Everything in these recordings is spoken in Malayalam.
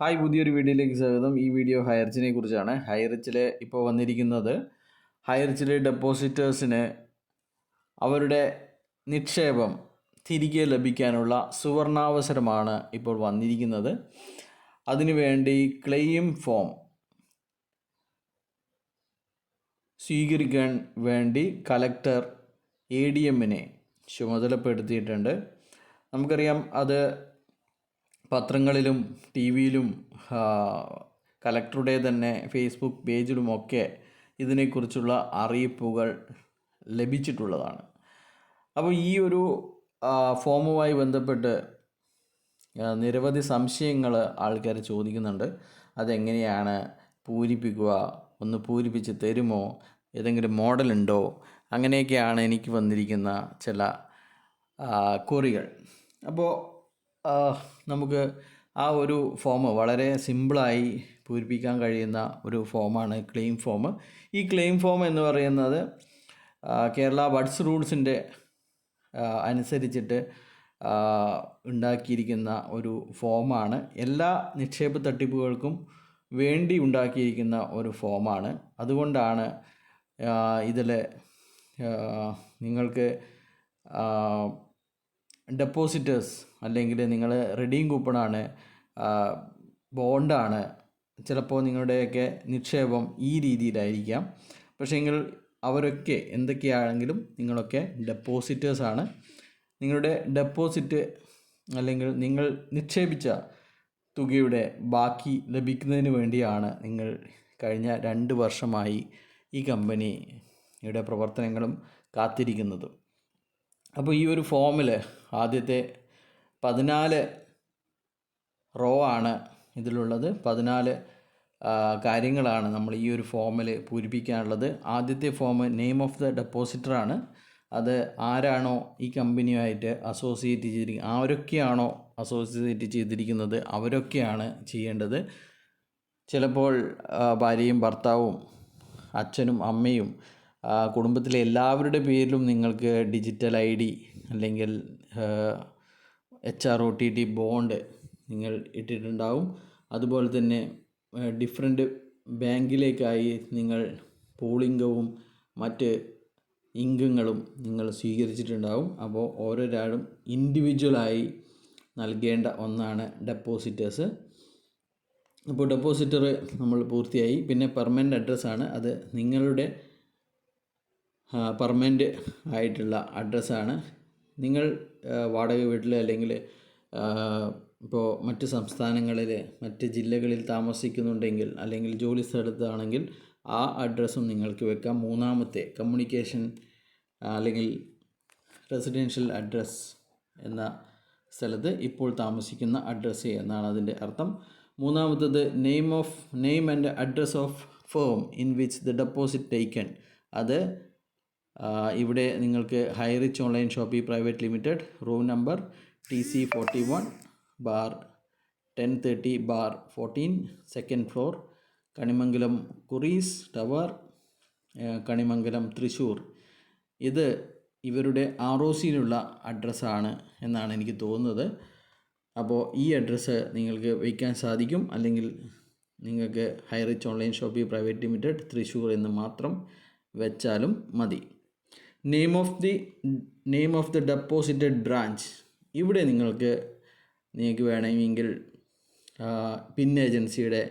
ഹായ് പുതിയൊരു വീഡിയോയിലേക്ക് സ്വാഗതം. ഈ വീഡിയോ ഹയർച്ചിനെ കുറിച്ചാണ്. ഹയർച്ചിലെ ഇപ്പോൾ വന്നിരിക്കുന്നത് ഹയർച്ചിലെ ഡെപ്പോസിറ്റേഴ്സിന് അവരുടെ നിക്ഷേപം തിരികെ ലഭിക്കാനുള്ള സുവർണാവസരമാണ് ഇപ്പോൾ വന്നിരിക്കുന്നത്. അതിനുവേണ്ടി ക്ലെയിം ഫോം സ്വീകരിക്കാൻ വേണ്ടി കലക്ടർ എ ഡി എമ്മിനെ ചുമതലപ്പെടുത്തിയിട്ടുണ്ട്. നമുക്കറിയാം അത് പത്രങ്ങളിലും ടി വിയിലും കലക്ടറുടെ തന്നെ ഫേസ്ബുക്ക് പേജിലുമൊക്കെ ഇതിനെക്കുറിച്ചുള്ള അറിയിപ്പുകൾ ലഭിച്ചിട്ടുള്ളതാണ്. അപ്പോൾ ഈ ഒരു ഫോമുമായി ബന്ധപ്പെട്ട് നിരവധി സംശയങ്ങൾ ആൾക്കാർ ചോദിക്കുന്നുണ്ട്. അതെങ്ങനെയാണ് പൂരിപ്പിക്കുക? ഒന്ന് പൂരിപ്പിച്ച് തരുമോ? ഏതെങ്കിലും മോഡലുണ്ടോ അങ്ങനെയൊക്കെയാണ് എനിക്ക് വന്നിരിക്കുന്ന ചില കുറികൾ അപ്പോൾ നമുക്ക് ആ ഒരു ഫോം വളരെ സിമ്പിളായി പൂരിപ്പിക്കാൻ കഴിയുന്ന ഒരു ഫോമാണ് ക്ലെയിം ഫോം ഈ ക്ലെയിം ഫോം എന്ന് പറയുന്നത് കേരള ബഡ്സ് റൂൾസിന്റെ അനുസരിച്ചിട്ട് ഉണ്ടാക്കിയിരിക്കുന്ന ഒരു ഫോമാണ് എല്ലാ നിക്ഷേപ തട്ടിപ്പുകൾക്കും വേണ്ടി ഉണ്ടാക്കിയിരിക്കുന്ന ഒരു ഫോമാണ് അതുകൊണ്ടാണ് ഇതിൽ നിങ്ങൾക്ക് ഡെപ്പോസിറ്റേഴ്സ് അല്ലെങ്കിൽ നിങ്ങൾ റെഡീം കൂപ്പണാണ് ബോണ്ടാണ് ചിലപ്പോൾ നിങ്ങളുടെയൊക്കെ നിക്ഷേപം ഈ രീതിയിലായിരിക്കാം. പക്ഷേങ്കിൽ അവരൊക്കെ എന്തൊക്കെയാണെങ്കിലും നിങ്ങളൊക്കെ ഡെപ്പോസിറ്റേഴ്സാണ് നിങ്ങളുടെ ഡെപ്പോസിറ്റ് അല്ലെങ്കിൽ നിങ്ങൾ നിക്ഷേപിച്ച തുകയുടെ ബാക്കി ലഭിക്കുന്നതിന് വേണ്ടിയാണ് നിങ്ങൾ കഴിഞ്ഞ രണ്ട് വർഷമായി ഈ കമ്പനിയുടെ പ്രവർത്തനങ്ങളും കാത്തിരിക്കുന്നത്. അപ്പോൾ ഈ ഒരു ഫോമിൽ ആദ്യത്തെ പതിനാല് റോ ആണ് ഇതിലുള്ളത്. പതിനാല് കാര്യങ്ങളാണ് നമ്മൾ ഈ ഒരു ഫോമിൽ പൂരിപ്പിക്കാനുള്ളത്. ആദ്യത്തെ ഫോം നെയിം ഓഫ് ദ ഡെപ്പോസിറ്ററാണ് അത് ആരാണോ ഈ കമ്പനിയുമായിട്ട് അസോസിയേറ്റ് ചെയ്തിരിക്കുന്നത് ആരൊക്കെയാണോ അസോസിയേറ്റ് ചെയ്തിരിക്കുന്നത് അവരൊക്കെയാണ് ചെയ്യേണ്ടത്. ചിലപ്പോൾ ഭാര്യയും ഭർത്താവും അച്ഛനും അമ്മയും കുടുംബത്തിലെ എല്ലാവരുടെ പേരിലും നിങ്ങൾക്ക് ഡിജിറ്റൽ ഐ ഡി അല്ലെങ്കിൽ H R O T T bond നിങ്ങൾ ഇട്ടിട്ടുണ്ടാവും. അതുപോലെ തന്നെ ഡിഫറെന്റ് ബാങ്കിലേക്കായി നിങ്ങൾ പൂളിംഗവും മറ്റ് ഇംഗങ്ങളും നിങ്ങൾ സ്വീകരിച്ചിട്ടുണ്ടാവും. അപ്പോൾ ഓരോരാളും ഇൻഡിവിജ്വലായി നൽകേണ്ട ഒന്നാണ് ഡെപ്പോസിറ്റേഴ്സ്. അപ്പോൾ ഡെപ്പോസിറ്റർ നമ്മൾ പൂർത്തിയായി. പിന്നെ പെർമനന്റ് അഡ്രസ്സാണ്. അത് നിങ്ങളുടെ പെർമനന്റ് ആയിട്ടുള്ള അഡ്രസ്സാണ് നിങ്ങൾ വാടക വീട്ടിൽ അല്ലെങ്കിൽ ഇപ്പോൾ മറ്റ് സംസ്ഥാനങ്ങളിൽ മറ്റ് ജില്ലകളിൽ താമസിക്കുന്നുണ്ടെങ്കിൽ അല്ലെങ്കിൽ ജോലി സ്ഥലത്താണെങ്കിൽ ആ അഡ്രസ്സും നിങ്ങൾക്ക് വെക്കാം. മൂന്നാമത്തെ കമ്മ്യൂണിക്കേഷൻ അല്ലെങ്കിൽ റെസിഡൻഷ്യൽ അഡ്രസ്സ് എന്ന സ്ഥലത്ത് ഇപ്പോൾ താമസിക്കുന്ന അഡ്രസ്സ് എന്നാണ് അതിന്റെ അർത്ഥം. മൂന്നാമത്തത് name of name and address of firm in which the deposit taken അത് ഇവിടെ നിങ്ങൾക്ക് Highrich online shoppe private limited room number T C forty one bar ten thirty bar fourteen second floor Kanimangalam Kuries tower Kanimangalam Thrissur ഇത് ഇവരുടെ ആർ ഒ സിയിലുള്ള അഡ്രസ്സാണ് എന്നാണ് എനിക്ക് തോന്നുന്നത്. അപ്പോൾ ഈ അഡ്രസ്സ് നിങ്ങൾക്ക് വയ്ക്കാൻ സാധിക്കും. അല്ലെങ്കിൽ നിങ്ങൾക്ക് Highrich online shoppe private limited Thrissur എന്ന് മാത്രം വെച്ചാലും മതി. Name of the name of the deposited branch ഇവിടെ നിങ്ങൾക്ക് നിങ്ങൾക്ക് വേണമെങ്കിൽ പിൻ ഏജൻസിയുടെ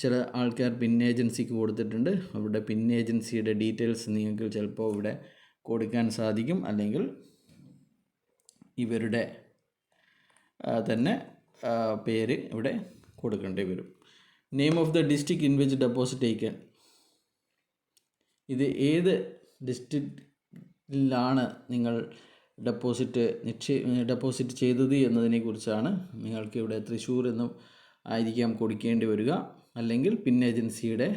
ചില ആൾക്കാർ പിൻ ഏജൻസിക്ക് കൊടുത്തിട്ടുണ്ട്. അവരുടെ പിൻ ഏജൻസിയുടെ ഡീറ്റെയിൽസ് നിങ്ങൾക്ക് ചിലപ്പോൾ ഇവിടെ കൊടുക്കാൻ സാധിക്കും. അല്ലെങ്കിൽ ഇവരുടെ തന്നെ പേര് ഇവിടെ കൊടുക്കേണ്ടി വരും. Name of the district in which deposit taken ഇത് ഏത് ഡിസ്ട്രിക്റ്റിലാണ് നിങ്ങൾ ഡെപ്പോസിറ്റ് നിക്ഷേ ഡെപ്പോസിറ്റ് ചെയ്തത് എന്നതിനെക്കുറിച്ചാണ് നിങ്ങൾക്ക് ഇവിടെ തൃശ്ശൂർ എന്നും ആയിരിക്കാം കൊടുക്കേണ്ടി വരിക. അല്ലെങ്കിൽ പിൻ ഏജൻസിയുടെ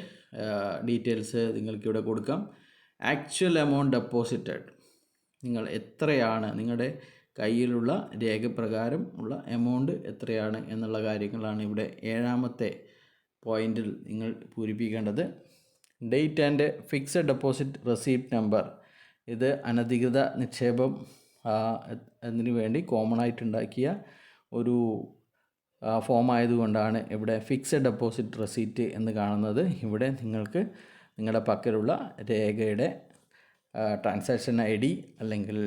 ഡീറ്റെയിൽസ് നിങ്ങൾക്കിവിടെ കൊടുക്കാം. Actual amount deposited. നിങ്ങൾ എത്രയാണ് നിങ്ങളുടെ കയ്യിലുള്ള രേഖപ്രകാരം ഉള്ള എമൗണ്ട് എത്രയാണ് എന്നുള്ള കാര്യങ്ങളാണ് ഇവിടെ ഏഴാമത്തെ പോയിന്റിൽ നിങ്ങൾ പൂരിപ്പിക്കേണ്ടത്. Date and fixed deposit receipt number ഇത് അനധികൃത നിക്ഷേപം എന്നതിനു വേണ്ടി കോമൺ ആയിട്ടുണ്ടാക്കിയ ഒരു ഫോം ആയതുകൊണ്ടാണ് ഇവിടെ ഫിക്സഡ് ഡെപ്പോസിറ്റ് റെസീറ്റ് എന്ന് കാണുന്നത്. ഇവിടെ നിങ്ങൾക്ക് നിങ്ങളുടെ പക്കലുള്ള രേഖയുടെ ട്രാൻസാക്ഷൻ ഐ ഡി അല്ലെങ്കിൽ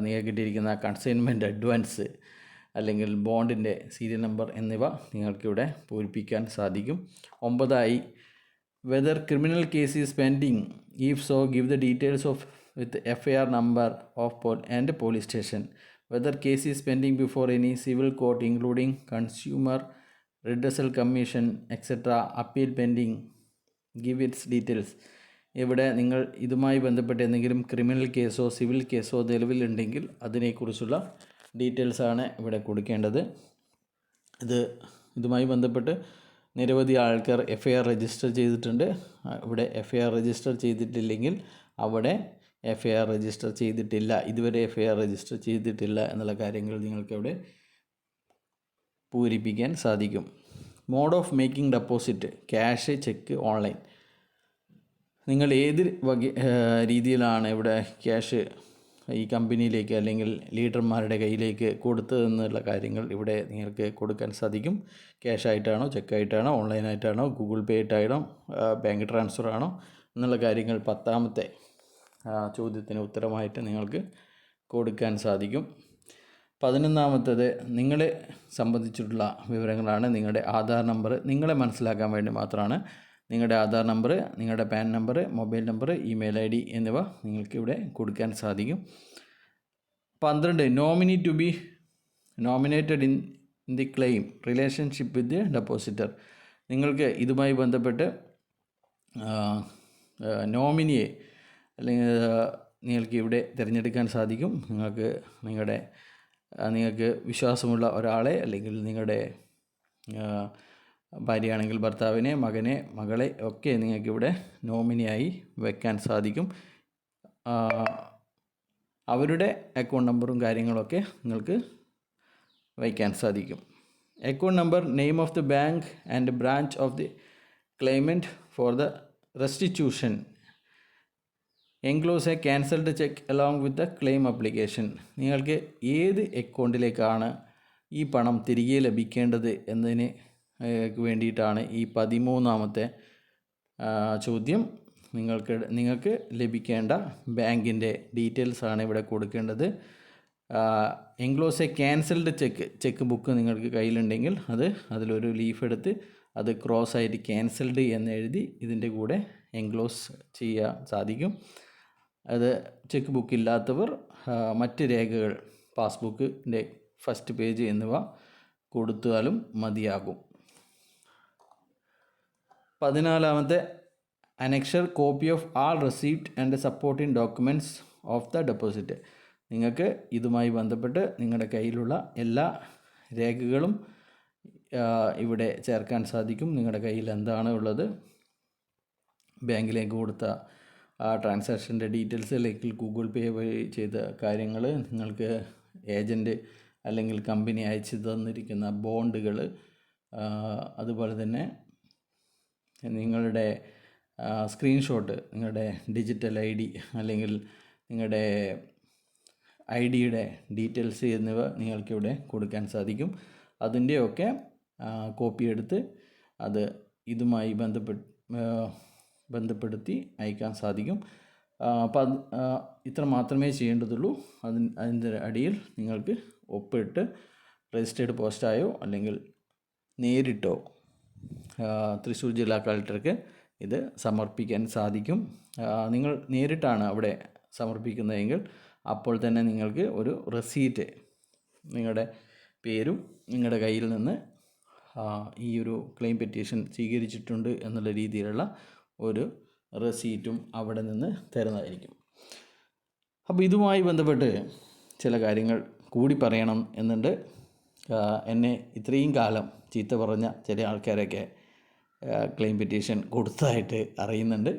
നിങ്ങൾക്ക് കിട്ടിയിരിക്കുന്ന കൺസൈൻമെന്റ് അഡ്വാൻസ് അല്ലെങ്കിൽ ബോണ്ടിന്റെ സീരിയൽ നമ്പർ എന്നിവ നിങ്ങൾക്കിവിടെ പൂരിപ്പിക്കാൻ സാധിക്കും. ഒമ്പതായി case is pending if so give the details of with F I R number of poll and police station whether case is pending before any civil court including consumer redressal commission etcetera appeal pending give its details ഇവിടെ നിങ്ങൾ ഇതുമായി ബന്ധപ്പെട്ട് എന്തെങ്കിലും ക്രിമിനൽ കേസോ സിവിൽ കേസോ നിലവിലുണ്ടെങ്കിൽ അതിനെക്കുറിച്ചുള്ള ഡീറ്റെയിൽസാണ് ഇവിടെ കൊടുക്കേണ്ടത്. ഇത് ഇതുമായി ബന്ധപ്പെട്ട് നിരവധി ആൾക്കാർ എഫ് ഐ ആർ രജിസ്റ്റർ ചെയ്തിട്ടുണ്ട്. ഇവിടെ എഫ് ഐ ആർ രജിസ്റ്റർ ചെയ്തിട്ടില്ലെങ്കിൽ അവിടെ എഫ് ഐ ആർ രജിസ്റ്റർ ചെയ്തിട്ടില്ല. ഇതുവരെ എഫ് ഐ ആർ രജിസ്റ്റർ ചെയ്തിട്ടില്ല എന്നുള്ള കാര്യങ്ങൾ നിങ്ങൾക്കവിടെ പൂരിപ്പിക്കാൻ സാധിക്കും. Mode of making deposit cash cheque online നിങ്ങൾ ഏത് വക രീതിയിലാണ് ഇവിടെ ക്യാഷ് ഈ കമ്പനിയിലേക്ക് അല്ലെങ്കിൽ ലീഡർമാരുടെ കയ്യിലേക്ക് കൊടുത്തതെന്നുള്ള കാര്യങ്ങൾ ഇവിടെ നിങ്ങൾക്ക് കൊടുക്കാൻ സാധിക്കും. ക്യാഷ് ആയിട്ടാണോ ചെക്ക് ചെക്കായിട്ടാണോ ഓൺലൈനായിട്ടാണോ ഗൂഗിൾ പേ ആയിട്ടാണോ ബാങ്ക് ട്രാൻസ്ഫർ ആണോ എന്നുള്ള കാര്യങ്ങൾ പത്താമത്തെ ചോദ്യത്തിന് ഉത്തരമായിട്ട് നിങ്ങൾക്ക് കൊടുക്കാൻ സാധിക്കും. പതിനൊന്നാമത്തത് നിങ്ങളെ സംബന്ധിച്ചിട്ടുള്ള വിവരങ്ങളാണ് നിങ്ങളുടെ ആധാർ നമ്പർ. നിങ്ങളെ മനസ്സിലാക്കാൻ വേണ്ടി മാത്രമാണ് നിങ്ങളുടെ ആധാർ നമ്പർ നിങ്ങളുടെ PAN number mobile number email I D എന്നിവ നിങ്ങൾക്ക് ഇവിടെ കൊടുക്കാൻ സാധിക്കും. പന്ത്രണ്ട് nominee to be nominated in the claim relationship with the depositor. നിങ്ങൾക്ക് ഇതുമായി ബന്ധപ്പെട്ട് നോമിനിയെ അല്ലെങ്കിൽ നിങ്ങൾക്ക് ഇവിടെ തിരഞ്ഞെടുക്കാൻ സാധിക്കും. നിങ്ങൾക്ക് നിങ്ങളുടെ നിങ്ങൾക്ക് വിശ്വാസമുള്ള ഒരാളെ അല്ലെങ്കിൽ നിങ്ങളുടെ ഭാര്യയാണെങ്കിൽ ഭർത്താവിനെ മകനെ മകളെ ഒക്കെ നിങ്ങൾക്കിവിടെ നോമിനിയായി വെക്കാൻ സാധിക്കും. അവരുടെ അക്കൗണ്ട് നമ്പറും കാര്യങ്ങളൊക്കെ നിങ്ങൾക്ക് വയ്ക്കാൻ സാധിക്കും. Account number name of the bank and branch of the claimant for the restitution enclose a cancelled cheque along with the claim application നിങ്ങൾക്ക് ഏത് അക്കൗണ്ടിലേക്കാണ് ഈ പണം തിരികെ ലഭിക്കേണ്ടത് എന്നതിന് വേണ്ടിയിട്ടാണ് ഈ പതിമൂന്നാമത്തെ ചോദ്യം നിങ്ങൾക്ക് നിങ്ങൾക്ക് ലഭിക്കേണ്ട ബാങ്കിന്റെ ആണ് ഇവിടെ കൊടുക്കേണ്ടത്. Enclose a cancelled cheque cheque book നിങ്ങൾക്ക് കയ്യിലുണ്ടെങ്കിൽ അത് അതിലൊരു ലീഫ് എടുത്ത് അത് ക്രോസ് ആയിട്ട് ക്യാൻസൽഡ് എന്ന് എഴുതി ഇതിന്റെ കൂടെ എൻക്ലോസ് ചെയ്യാൻ സാധിക്കും. അത് ചെക്ക് ബുക്ക് ഇല്ലാത്തവർ മറ്റ് രേഖകൾ പാസ്ബുക്കിന്റെ ഫസ്റ്റ് പേജ് എന്നിവ കൊടുത്താലും മതിയാകും. പതിനാലാമത്തെ annexure copy of all receipt and supporting documents of the deposit. നിങ്ങൾക്ക് ഇതുമായി ബന്ധപ്പെട്ട് നിങ്ങളുടെ കയ്യിലുള്ള എല്ലാ രേഖകളും ഇവിടെ ചേർക്കാൻ സാധിക്കും. നിങ്ങളുടെ കയ്യിൽ എന്താണ് ഉള്ളത്? ബാങ്കിലേക്ക് കൊടുത്ത ആ ട്രാൻസാക്ഷന്റെ ഡീറ്റെയിൽസ് അല്ലെങ്കിൽ ഗൂഗിൾ പേ വഴി ചെയ്ത കാര്യങ്ങൾ നിങ്ങൾക്ക് ഏജന്റ് അല്ലെങ്കിൽ കമ്പനി അയച്ചു തന്നിരിക്കുന്ന ബോണ്ടുകൾ അതുപോലെ തന്നെ നിങ്ങളുടെ സ്ക്രീൻഷോട്ട് നിങ്ങളുടെ ഡിജിറ്റൽ ഐ ഡി അല്ലെങ്കിൽ നിങ്ങളുടെ ഐ ഡിയുടെ ഡീറ്റെയിൽസ് എന്നിവ നിങ്ങൾക്കിവിടെ കൊടുക്കാൻ സാധിക്കും. അതിന്റെയൊക്കെ കോപ്പി എടുത്ത് അത് ഇതുമായി ബന്ധപ്പെട്ട് ബന്ധപ്പെടുത്തി അയക്കാൻ സാധിക്കും. അപ്പോൾ അത് ഇത്ര മാത്രമേ ചെയ്യേണ്ടതുള്ളൂ. അതിന് അതിന്റെ അടിയിൽ നിങ്ങൾക്ക് ഒപ്പിട്ട് രജിസ്റ്റേർഡ് പോസ്റ്റായോ അല്ലെങ്കിൽ നേരിട്ടോ തൃശ്ശൂർ ജില്ലാ കളക്ടർക്ക് ഇത് സമർപ്പിക്കാൻ സാധിക്കും. നിങ്ങൾ നേരിട്ടാണ് അവിടെ സമർപ്പിക്കുന്നതെങ്കിൽ അപ്പോൾ തന്നെ നിങ്ങൾക്ക് ഒരു റെസീറ്റ് നിങ്ങളുടെ പേരും നിങ്ങളുടെ കയ്യിൽ നിന്ന് ഈ ഒരു ക്ലെയിം പെറ്റീഷൻ സ്വീകരിച്ചിട്ടുണ്ട് എന്നുള്ള രീതിയിലുള്ള ഒരു റെസീറ്റും അവിടെ നിന്ന് തരുന്നതായിരിക്കും. അപ്പോൾ ഇതുമായി ബന്ധപ്പെട്ട് ചില കാര്യങ്ങൾ കൂടി പറയണം എന്നുണ്ട്. എന്നെ ഇത്രയും കാലം ചീത്ത പറഞ്ഞ ചില ആൾക്കാരൊക്കെ ക്ലെയിം പെറ്റീഷൻ കൊടുത്തതായിട്ട് അറിയുന്നുണ്ട്.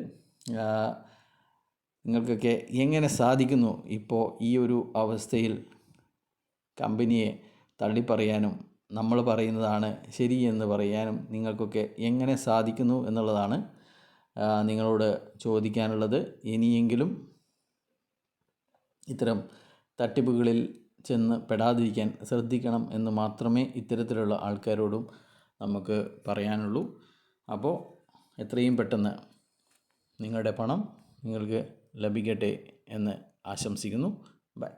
നിങ്ങൾക്കൊക്കെ എങ്ങനെ സാധിക്കുന്നു ഇപ്പോൾ ഈ ഒരു അവസ്ഥയിൽ കമ്പനിയെ തള്ളിപ്പറയാനും നമ്മൾ പറയുന്നതാണ് ശരി എന്ന് പറയാനും നിങ്ങൾക്കൊക്കെ എങ്ങനെ സാധിക്കുന്നു എന്നുള്ളതാണ് നിങ്ങളോട് ചോദിക്കാനുള്ളത്. ഇനിയെങ്കിലും ഇത്തരം തട്ടിപ്പുകളിൽ ചെന്ന് പെടാതിരിക്കാൻ ശ്രദ്ധിക്കണം എന്ന് മാത്രമേ ഇത്തരത്തിലുള്ള ആൾക്കാരോടും നമുക്ക് പറയാനുള്ളൂ. അപ്പോൾ എത്രയും പെട്ടെന്ന് നിങ്ങളുടെ പണം നിങ്ങൾക്ക് ലഭിക്കട്ടെ എന്ന് ആശംസിക്കുന്നു. ബൈ.